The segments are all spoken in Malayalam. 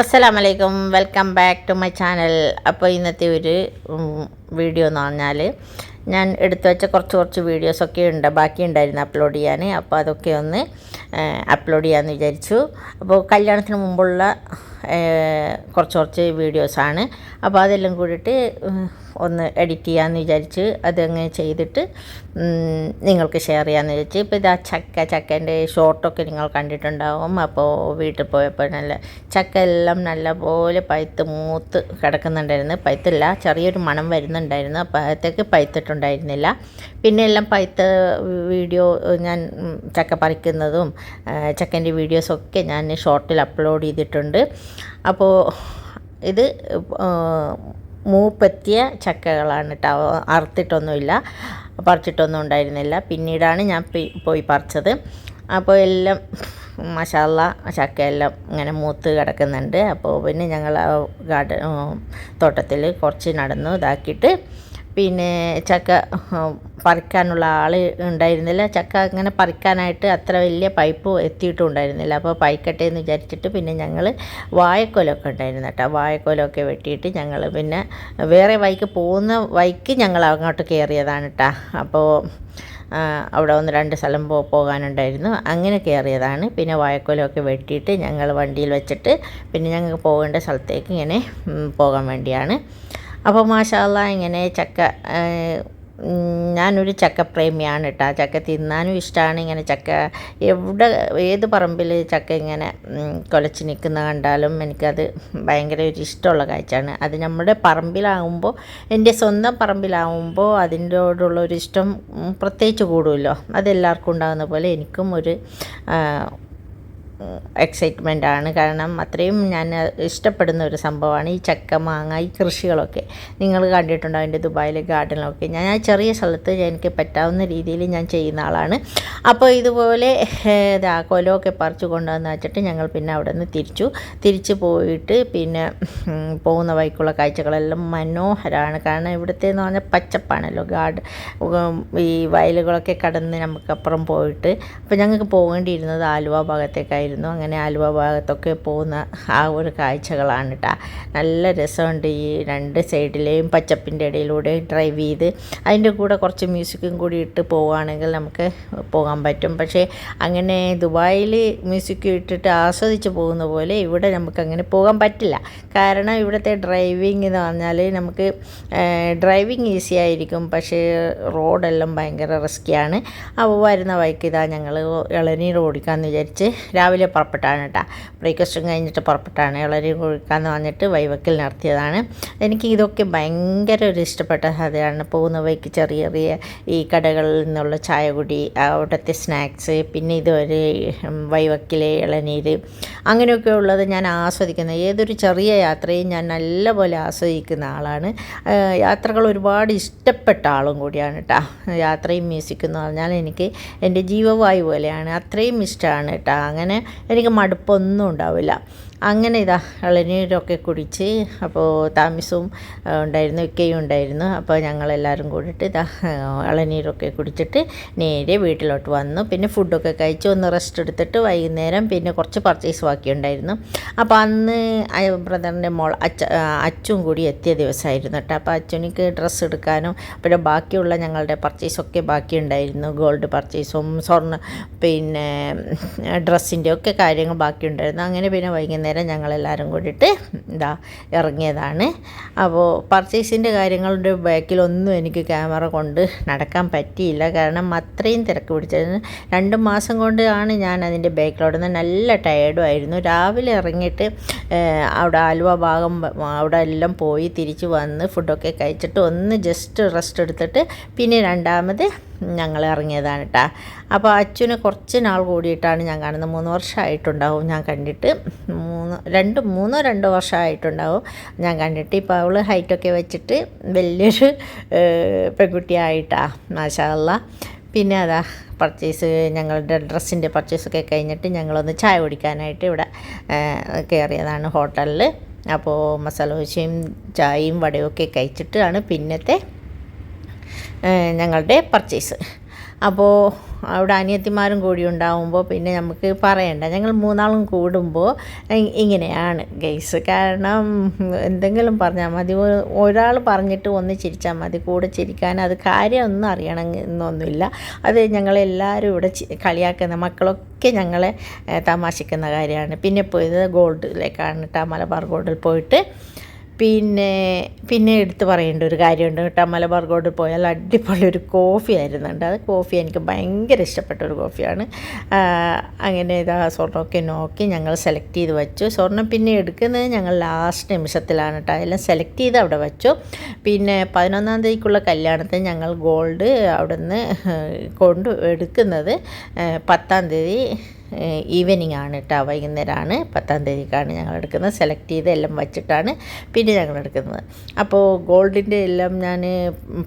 അസ്സലാമലൈക്കും. Welcome back to my channel. അപ്പോൾ ഇന്നത്തെ ഒരു വീഡിയോ എന്ന് പറഞ്ഞാൽ ഞാൻ എടുത്തു വെച്ച കുറച്ച് കുറച്ച് വീഡിയോസൊക്കെ ഉണ്ട് ബാക്കി ഉണ്ടായിരുന്നു അപ്ലോഡ് ചെയ്യാൻ. അപ്പോൾ അതൊക്കെ ഒന്ന് അപ്ലോഡ് ചെയ്യാമെന്ന് വിചാരിച്ചു. അപ്പോൾ കല്യാണത്തിന് മുമ്പുള്ള കുറച്ച് കുറച്ച് വീഡിയോസാണ്. അപ്പോൾ അതെല്ലാം കൂടിയിട്ട് ഒന്ന് എഡിറ്റ് ചെയ്യാമെന്ന് വിചാരിച്ച് അതങ്ങ് ചെയ്തിട്ട് നിങ്ങൾക്ക് ഷെയർ ചെയ്യാമെന്ന് വിചാരിച്ച്. ഇപ്പോൾ ഇതാ ചക്ക ചക്കേന്റെ ഷോർട്ടൊക്കെ നിങ്ങൾ കണ്ടിട്ടുണ്ടാവും. അപ്പോൾ വീട്ടിൽ പോയപ്പോൾ നല്ല ചക്ക എല്ലാം നല്ലപോലെ പഴുത്ത് മൂത്ത് കിടക്കുന്നുണ്ടായിരുന്നു. പഴുത്തില്ല ചെറിയൊരു മണം വരുന്നുണ്ടായിരുന്നു. അപ്പോൾ അകത്തേക്ക് പഴുത്തിട്ടുണ്ടായിരുന്നില്ല. പിന്നെ എല്ലാം പഴുത്ത വീഡിയോ ഞാൻ ചക്ക പറിക്കുന്നതും ചക്കന്റെ വീഡിയോസൊക്കെ ഞാൻ ഷോർട്ടിൽ അപ്ലോഡ് ചെയ്തിട്ടുണ്ട്. അപ്പോൾ ഇത് മൂപ്പെത്തിയ ചക്കകളാണ് കേട്ടോ അറുത്തിട്ടൊന്നുമില്ല. പറിച്ചിട്ടൊന്നും ഉണ്ടായിരുന്നില്ല. പിന്നീടാണ് ഞാൻ പോയി പറിച്ചത്. അപ്പോൾ എല്ലാം മസാല ചക്കയെല്ലാം ഇങ്ങനെ മൂത്ത് കിടക്കുന്നുണ്ട്. അപ്പോൾ പിന്നെ ഞങ്ങൾ ഗാർഡൻ തോട്ടത്തിൽ കുറച്ച് നടന്നു. ഇതാക്കിയിട്ട് പിന്നെ ചക്ക പറിക്കാനുള്ള ആൾ ഉണ്ടായിരുന്നില്ല. ചക്ക അങ്ങനെ പറിക്കാനായിട്ട് അത്ര വലിയ പൈപ്പ് എത്തിയിട്ടും ഉണ്ടായിരുന്നില്ല. അപ്പോൾ പൈക്കട്ടെ എന്ന് വിചാരിച്ചിട്ട് പിന്നെ ഞങ്ങൾ വാഴക്കൊലൊക്കെ ഉണ്ടായിരുന്നു കേട്ടോ. വാഴക്കൊലൊക്കെ വെട്ടിയിട്ട് ഞങ്ങൾ പിന്നെ വേറെ വൈക്ക് പോകുന്ന വൈക്ക് ഞങ്ങൾ അങ്ങോട്ട് കയറിയതാണ് കേട്ടോ. അപ്പോൾ അവിടെ ഒന്ന് രണ്ട് സ്ഥലം പോ പോകാനുണ്ടായിരുന്നു. അങ്ങനെ കയറിയതാണ്. പിന്നെ വാഴക്കൊലമൊക്കെ വെട്ടിയിട്ട് ഞങ്ങൾ വണ്ടിയിൽ വെച്ചിട്ട് പിന്നെ ഞങ്ങൾക്ക് പോകേണ്ട സ്ഥലത്തേക്ക് ഇങ്ങനെ പോകാൻ വേണ്ടിയാണ്. അപ്പോൾ മാഷാല്ല ഇങ്ങനെ ചക്ക ഞാനൊരു ചക്കപ്രേമിയാണ് കേട്ടോ ചക്ക തിന്നാനും ഇഷ്ടമാണ് ഇങ്ങനെ ചക്ക എവിടെ ഏത് പറമ്പിൽ ചക്ക ഇങ്ങനെ കൊലച്ച് നിൽക്കുന്ന കണ്ടാലും എനിക്കത് ഭയങ്കര ഒരു ഇഷ്ടമുള്ള കാഴ്ചയാണ്. അത് നമ്മുടെ പറമ്പിലാകുമ്പോൾ എന്റെ സ്വന്തം പറമ്പിലാകുമ്പോൾ അതിന്റോടുള്ള ഒരു ഇഷ്ടം പ്രത്യേകിച്ച് കൂടുമല്ലോ. അതെല്ലാവർക്കും ഉണ്ടാകുന്ന പോലെ എനിക്കും ഒരു എക്സൈറ്റ്മെന്റ് ആണ്. കാരണം അത്രയും ഞാൻ ഇഷ്ടപ്പെടുന്ന ഒരു സംഭവമാണ് ഈ ചക്ക മാങ്ങ ഈ കൃഷികളൊക്കെ. നിങ്ങൾ കണ്ടിട്ടുണ്ടോ അതിന്റെ ദുബായിലെ ഗാർഡനിലൊക്കെ? ഞാൻ ആ ചെറിയ സ്ഥലത്ത് എനിക്ക് പറ്റാവുന്ന രീതിയിൽ ഞാൻ ചെയ്യുന്ന ആളാണ്. അപ്പോൾ ഇതുപോലെ ഇതാ കൊലമൊക്കെ പറിച്ചു കൊണ്ടുവന്ന് വെച്ചിട്ട് ഞങ്ങൾ പിന്നെ അവിടെ നിന്ന് തിരിച്ചു. തിരിച്ചു പോയിട്ട് പിന്നെ പോകുന്ന വഴിക്കുള്ള കാഴ്ചകളെല്ലാം മനോഹരമാണ്. കാരണം ഇവിടുത്തെ എന്ന് പറഞ്ഞാൽ പച്ചപ്പാണല്ലോ ഗാർഡ് ഈ വയലുകളൊക്കെ കടന്ന് നമുക്കപ്പുറം പോയിട്ട്. അപ്പോൾ ഞങ്ങൾക്ക് പോകേണ്ടിയിരുന്നത് ആലുവ ഭാഗത്തേക്കായിരുന്നു. അങ്ങനെ ആലുവ ഭാഗത്തൊക്കെ പോകുന്ന ആ ഒരു കാഴ്ചകളാണ് കേട്ടോ നല്ല രസമുണ്ട് ഈ രണ്ട് സൈഡിലെയും പച്ചപ്പിന്റെ ഇടയിലൂടെ ഡ്രൈവ് ചെയ്ത്. അതിന്റെ കൂടെ കുറച്ച് മ്യൂസിക്കും കൂടി ഇട്ട് പോവുകയാണെങ്കിൽ നമുക്ക് പോകാൻ പറ്റും. പക്ഷേ അങ്ങനെ ദുബായിൽ മ്യൂസിക് ഇട്ടിട്ട് ആസ്വദിച്ച് പോകുന്ന പോലെ ഇവിടെ നമുക്ക് അങ്ങനെ പോകാൻ പറ്റില്ല. കാരണം ഇവിടുത്തെ ഡ്രൈവിംഗ് എന്ന് പറഞ്ഞാൽ നമുക്ക് ഡ്രൈവിംഗ് ഈസി ആയിരിക്കും. പക്ഷേ റോഡെല്ലാം ഭയങ്കര റിസ്ക്കിയാണ് അപ്പോൾ വരുന്ന വഴിക്ക് ഇതാ ഞങ്ങൾ ഇളനീർ ഓടിക്കാമെന്ന് വിചാരിച്ച് രാവിലെ പുറപ്പെട്ടാണ് കേട്ടോ ബ്രേക്ക്ഫാസ്റ്റും കഴിഞ്ഞിട്ട് പുറപ്പെട്ടാണ്. ഇളനീർ കുഴിക്കാന്ന് പറഞ്ഞിട്ട് വൈവക്കിൽ നടത്തിയതാണ്. എനിക്ക് ഇതൊക്കെ ഭയങ്കര ഒരു ഇഷ്ടപ്പെട്ട കഥയാണ്. പോകുന്ന വഴിക്ക് ചെറിയ ചെറിയ ഈ കടകളിൽ നിന്നുള്ള ചായ കുടി അവിടുത്തെ സ്നാക്സ് പിന്നെ ഇതൊരു വൈവക്കിലെ ഇളനീര് അങ്ങനെയൊക്കെ ഉള്ളത് ഞാൻ ആസ്വദിക്കുന്നത് ഏതൊരു ചെറിയ യാത്രയും ഞാൻ നല്ലപോലെ ആസ്വദിക്കുന്ന ആളാണ്. യാത്രകൾ ഒരുപാട് ഇഷ്ടപ്പെട്ട ആളും കൂടിയാണ് കേട്ടോ യാത്രയും മ്യൂസിക് എന്ന് പറഞ്ഞാൽ എനിക്ക് എന്റെ ജീവവായു പോലെയാണ്. അത്രയും ഇഷ്ടമാണ് കേട്ടോ അങ്ങനെ എനിക്ക് മടുപ്പൊന്നും ഉണ്ടാവില്ല. അങ്ങനെ ഇതാ ഇളനീരൊക്കെ കുടിച്ച് അപ്പോൾ താമസവും ഉണ്ടായിരുന്നു ഇക്കയും ഉണ്ടായിരുന്നു. അപ്പോൾ ഞങ്ങളെല്ലാവരും കൂടിയിട്ട് ഇതാ ഇളനീരൊക്കെ കുടിച്ചിട്ട് നേരെ വീട്ടിലോട്ട് വന്നു. പിന്നെ ഫുഡൊക്കെ കഴിച്ച് ഒന്ന് റെസ്റ്റ് എടുത്തിട്ട് വൈകുന്നേരം പിന്നെ കുറച്ച് പർച്ചേസ് ബാക്കിയുണ്ടായിരുന്നു അപ്പോൾ അന്ന് ബ്രദറിന്റെ മോൾ അച്ഛ അച്ഛും കൂടി എത്തിയ ദിവസമായിരുന്നു കേട്ടോ. അപ്പോൾ അച്ഛനിക്ക് ഡ്രസ്സ് എടുക്കാനും പിന്നെ ബാക്കിയുള്ള ഞങ്ങളുടെ പർച്ചേസൊക്കെ ബാക്കിയുണ്ടായിരുന്നു ഗോൾഡ് പർച്ചേസും സ്വർണ പിന്നെ ഡ്രസ്സിന്റെ ഒക്കെ കാര്യങ്ങൾ ബാക്കിയുണ്ടായിരുന്നു അങ്ങനെ പിന്നെ വൈകുന്നേരം ഞങ്ങളെല്ലാവരും കൂടിയിട്ട് എന്താ ഇറങ്ങിയതാണ്. അപ്പോൾ പർച്ചേസിന്റെ കാര്യങ്ങളുടെ ബാക്കിലൊന്നും എനിക്ക് ക്യാമറ കൊണ്ട് നടക്കാൻ പറ്റിയില്ല. കാരണം അത്രയും തിരക്ക് പിടിച്ചത് രണ്ട് മാസം കൊണ്ടാണ് ഞാൻ അതിന്റെ ബാക്കിലോടുന്ന നല്ല ടയേർഡും ആയിരുന്നു. രാവിലെ ഇറങ്ങിയിട്ട് അവിടെ ആലുവ ഭാഗം അവിടെ എല്ലാം പോയി തിരിച്ച് വന്ന് ഫുഡൊക്കെ കഴിച്ചിട്ട് ഒന്ന് ജസ്റ്റ് റെസ്റ്റ് എടുത്തിട്ട് പിന്നെ രണ്ടാമത് ഞങ്ങൾ ഇറങ്ങിയതാണ് കേട്ടോ അപ്പോൾ അച്ഛന് കുറച്ച് നാൾ കൂടിയിട്ടാണ് ഞാൻ കാണുന്നത്. മൂന്ന് വർഷമായിട്ടുണ്ടാവും ഞാൻ കണ്ടിട്ട്. മൂന്ന് രണ്ട് മൂന്നോ രണ്ടോ വർഷമായിട്ടുണ്ടാവും. ഞാൻ കണ്ടിട്ട് ഇപ്പോൾ അവൾ ഹൈറ്റൊക്കെ വെച്ചിട്ട് വലിയൊരു പെൺകുട്ടിയായിട്ടാണ് പെൺകുട്ടിയായിട്ടാ മാഷാല്ല പിന്നെ അതാ പർച്ചേസ് ഞങ്ങളുടെ ഡ്രസ്സിന്റെ പർച്ചേസൊക്കെ കഴിഞ്ഞിട്ട് ഞങ്ങളൊന്ന് ചായ കുടിക്കാനായിട്ട് ഇവിടെ കയറിയതാണ് ഹോട്ടലിൽ അപ്പോൾ മസാല ദോശയും ചായയും വടയും ഒക്കെ കഴിച്ചിട്ടാണ് പിന്നത്തെ ഞങ്ങളുടെ പർച്ചേസ് അപ്പോൾ അവിടെ അനിയത്തിമാരും കൂടി ഉണ്ടാവുമ്പോൾ പിന്നെ നമുക്ക് പറയണ്ട. ഞങ്ങൾ മൂന്നാളും കൂടുമ്പോൾ ഇങ്ങനെയാണ് ഗെയ്സ് കാരണം എന്തെങ്കിലും പറഞ്ഞാൽ മതി. ഒരാൾ പറഞ്ഞിട്ട് ഒന്ന് ചിരിച്ചാൽ മതി. കൂടെ ചിരിക്കാൻ അത് കാര്യമൊന്നും അറിയണം എന്നൊന്നുമില്ല അത് ഞങ്ങളെല്ലാവരും ഇവിടെ കളിയാക്കുന്ന മക്കളൊക്കെ ഞങ്ങളെ തമാശിക്കുന്ന കാര്യമാണ്. പിന്നെ പോയത് ഗോൾഡിലേക്കാണ്. കേട്ടോ മലബാർ ഗോൾഡിൽ പോയിട്ട് പിന്നെ പിന്നെ എടുത്ത് പറയേണ്ട ഒരു കാര്യമുണ്ട് കേട്ടോ. മലബാർ ഗോഡ് പോയാൽ അടിപൊളി ഒരു കോഫി ആയിരുന്നുണ്ട്. അത് കോഫി എനിക്ക് ഭയങ്കര ഇഷ്ടപ്പെട്ട ഒരു കോഫിയാണ്. അങ്ങനെ ഇതാ സ്വർണമൊക്കെ നോക്കി ഞങ്ങൾ സെലക്ട് ചെയ്ത് വെച്ചു. സ്വർണം പിന്നെ എടുക്കുന്നത് ഞങ്ങൾ ലാസ്റ്റ് നിമിഷത്തിലാണ് കേട്ടോ. അതെല്ലാം സെലക്ട് ചെയ്ത് അവിടെ വെച്ചു. പിന്നെ പതിനൊന്നാം തീയതിക്കുള്ള കല്യാണത്തിന് ഞങ്ങൾ ഗോൾഡ് അവിടെ നിന്ന് കൊണ്ട് എടുക്കുന്നത് പത്താം തീയതി ഈവനിങ് ആണ് കേട്ടോ വൈകുന്നേരമാണ് പത്താം തീയതിക്കാണ് ഞങ്ങൾ എടുക്കുന്നത്. സെലക്ട് ചെയ്ത് എല്ലാം വച്ചിട്ടാണ് പിന്നെ ഞങ്ങൾ എടുക്കുന്നത്. അപ്പോൾ ഗോൾഡിന്റെ എല്ലാം ഞാൻ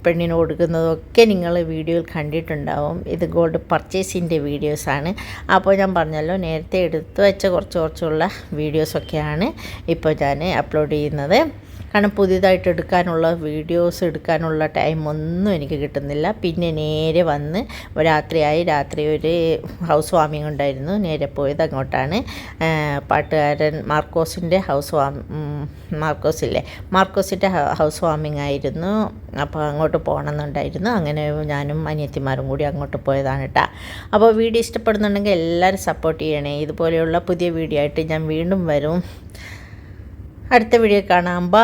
പെണ്ണിന് കൊടുക്കുന്നതൊക്കെ നിങ്ങൾ വീഡിയോയിൽ കണ്ടിട്ടുണ്ടാവും. ഇത് ഗോൾഡ് പർച്ചേസിന്റെ വീഡിയോസാണ് അപ്പോൾ ഞാൻ പറഞ്ഞല്ലോ നേരത്തെ എടുത്തു വെച്ച കുറച്ച് കുറച്ചുള്ള വീഡിയോസൊക്കെയാണ് ഇപ്പോൾ ഞാൻ അപ്ലോഡ് ചെയ്യുന്നത്. കാരണം പുതിയതായിട്ട് എടുക്കാനുള്ള വീഡിയോസ് എടുക്കാനുള്ള ടൈം ഒന്നും എനിക്ക് കിട്ടുന്നില്ല. പിന്നെ നേരെ വന്ന് രാത്രിയായി. രാത്രി ഒരു ഹൗസ് വാമിംഗ് ഉണ്ടായിരുന്നു. നേരെ പോയത് അങ്ങോട്ടാണ്. പാട്ടുകാരൻ മാർക്കോസിന്റെ ഹൗസ് വാം മാർക്കോസില്ലേ മാർക്കോസിന്റെ ഹൗസ് വാമിംഗ് ആയിരുന്നു. അപ്പോൾ അങ്ങോട്ട് പോകണമെന്നുണ്ടായിരുന്നു. അങ്ങനെ ഞാനും അനിയത്തിമാരും കൂടി അങ്ങോട്ട് പോയതാണ് കേട്ടോ അപ്പോൾ വീഡിയോ ഇഷ്ടപ്പെടുന്നുണ്ടെങ്കിൽ എല്ലാവരും സപ്പോർട്ട് ചെയ്യണേ. ഇതുപോലെയുള്ള പുതിയ വീഡിയോ ആയിട്ട് ഞാൻ വീണ്ടും വരും. அடுத்த வீடியோ காணாம்பா